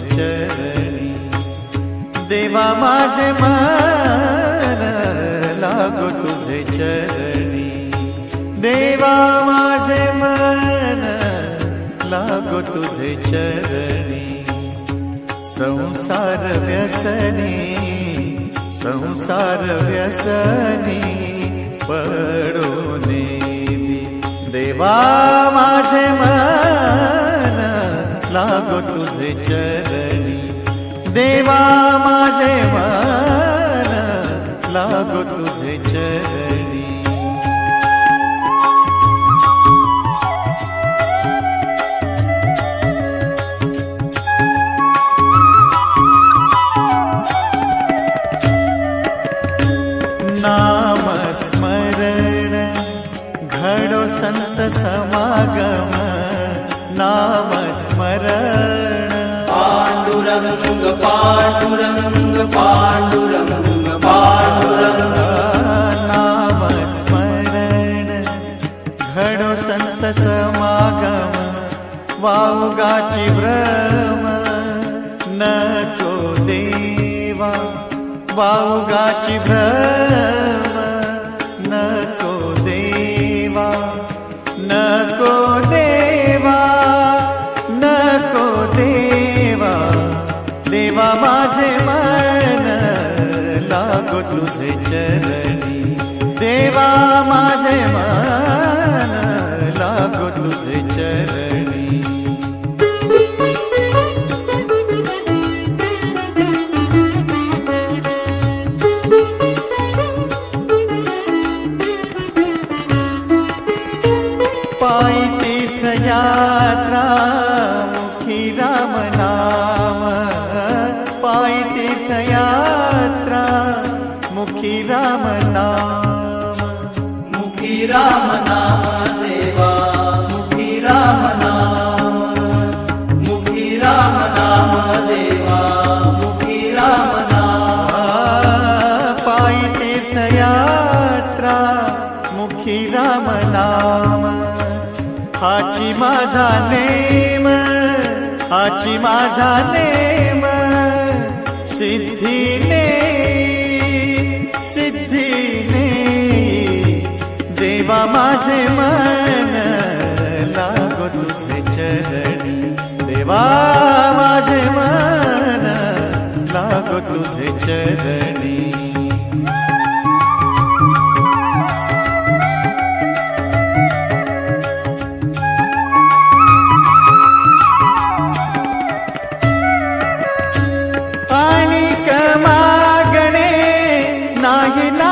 चरणी देवा माझे मन लागो तुझे चरणी. देवा माझे मन लागो तुझे चरणी. संसार व्यसनी संसार व्यसनी पडो देवा माझे मन लागो तुझे चरणी. देवा माझे मन लागो तुझे चरणी. नाम स्मरण घडो संत समागम नाम पाण्डुरङ्ग पाण्डुरङ्ग पाण्डुरङ्ग पाण्डुरङ्ग नाम स्मरण घडो संत रङ्गागम वागाची भ्रम न चो देवा बागाचि भ्रम तुझे चरणी देवा माझे मन लागो तुझे चरणी पायी तीर्थयात्रा मुखी राम नाम। पायी तीर्थया राम नाम मुखी राम नाम. देवा मुखी राम नाम मुखी राम नाम देवा मुखी राम नाम पायी तीर्थयात्रा मुखी राम नाम हाची माझा नेम हाची माझा नेम. सिद्धीने देवा माझे मन लागो तुझे चरणी. देवा माझे मन लागो तुझे चरणी. नाही ना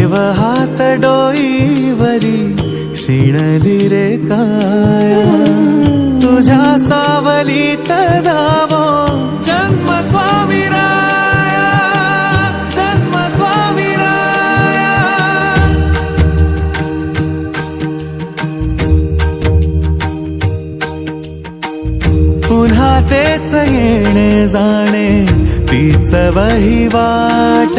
ठेव हात डोईवरी शिणली रे काय. तुझ्या सावलीत जावो जन्म स्वामीराया जन्म स्वामीराया. पुन्हा तेच येणे जाणे तीच वही वाट.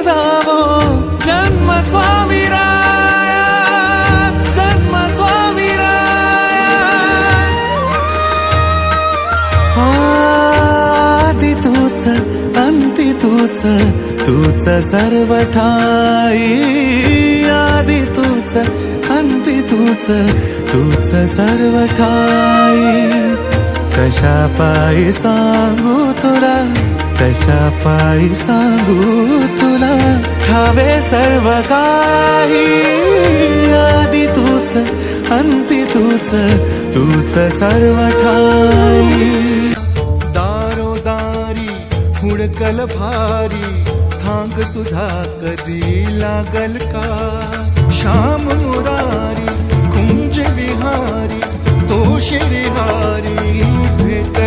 तूच तूच सर्व ठाई आधी तूच अंती तूच तूच सर्व ठाई कशा पायी सांगू तुला कशा पायी सांगू तुला? ठावे सर्व काही. आधी तूच अंती तूच तूच सर्व ठाई हुडकल भारी थांग तुझा कधी लागल का? श्याम मुरारी कुंज विहारी तो शिरिहारी भेट